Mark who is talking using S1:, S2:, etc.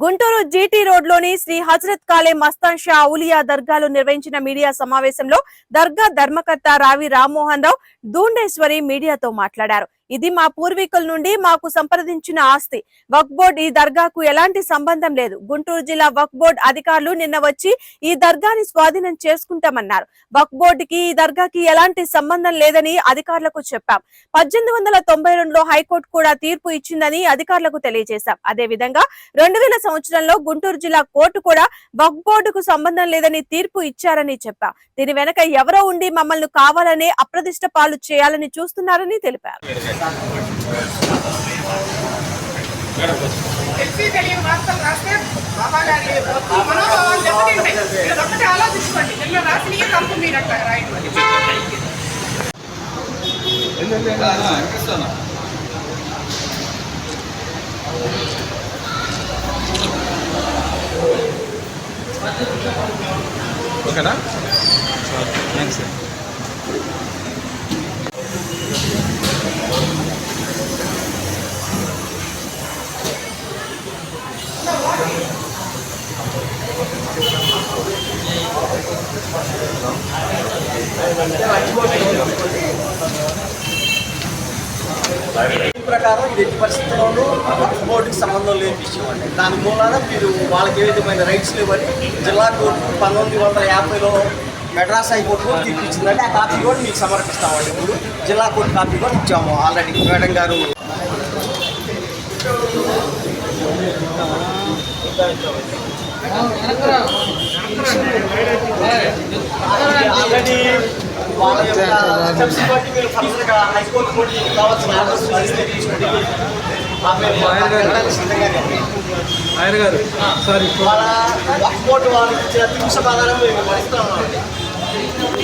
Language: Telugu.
S1: గుంటూరు జీటీ రోడ్లోని శ్రీ హజరత్ కాలే మస్తాన్ షా ఔలియా దర్గాలో నిర్వహించిన మీడియా సమావేశంలో దర్గా ధర్మకర్త రావి రామ్మోహన్ రావు దూండేశ్వరి మీడియాతో మాట్లాడారు. ఇది మా పూర్వీకుల నుండి మాకు సంప్రదించిన ఆస్తి. వక్ బోర్డ్ ఈ దర్గాకు ఎలాంటి సంబంధం లేదు. గుంటూరు జిల్లా వక్ బోర్డ్ అధికారులు నిన్న వచ్చి ఈ దర్గాని స్వాధీనం చేసుకుంటామన్నారు. వక్ బోర్డుకి ఈ దర్గాకి ఎలాంటి సంబంధం లేదని అధికారులకు చెప్పాం. పద్దెనిమిది వందల తొంభై రెండులో హైకోర్టు కూడా తీర్పు ఇచ్చిందని అధికారులకు తెలియజేశాం. అదే విధంగా రెండు వేల సంవత్సరంలో గుంటూరు జిల్లా కోర్టు కూడా వక్ బోర్డుకు సంబంధం లేదని తీర్పు ఇచ్చారని చెప్పాం. దీని వెనక ఎవరో ఉండి మమ్మల్ని కావాలనే అప్రదిష్ట పాలు చేయాలని చూస్తున్నారని తెలిపారు.
S2: తెలిసి తెలియని వార్తలు రాస్తే బాబా గారి మనోభావాలు దెబ్బతింటాయి. మీరు ఒక్కటి ఆలోచించుకోండి. నిన్న రాసినవి తప్పు మీరు అట్లా రాయండి.
S3: ఓకేనా? థ్యాంక్స్
S4: ఈ ప్రకారం ఎట్టి పరిస్థితుల్లోనూ బోర్డుకి సంబంధం లేని విషయం అండి. దాని మూలాన మీరు వాళ్ళకి ఏ విధమైన రైట్స్ లేవని జిల్లా కోర్టు పంతొమ్మిది వందల యాభైలో మెడ్రాస్ హైకోర్టు కూడా తీర్పిచ్చిందండి. ఆ కాపీ కూడా మీకు సమర్పిస్తామండి. ఇప్పుడు జిల్లా కోర్టు కాపీ కూడా ఇచ్చాము ఆల్రెడీ మేడం గారు. ఆల్రెడీ వాళ్ళ స్టెప్స్ బట్టి మీరు ఫర్దర్గా హైకోర్టు కూడా కావాల్సిన ఆర్డర్స్ తీసుకుంటే ఆమె
S3: ఆయన గారు సారీ.
S4: వాళ్ళ వక్ఫ్ బోర్డు వాళ్ళకి ఇచ్చిన తీర్పు సమాధానం మేము ఇస్తున్నామండి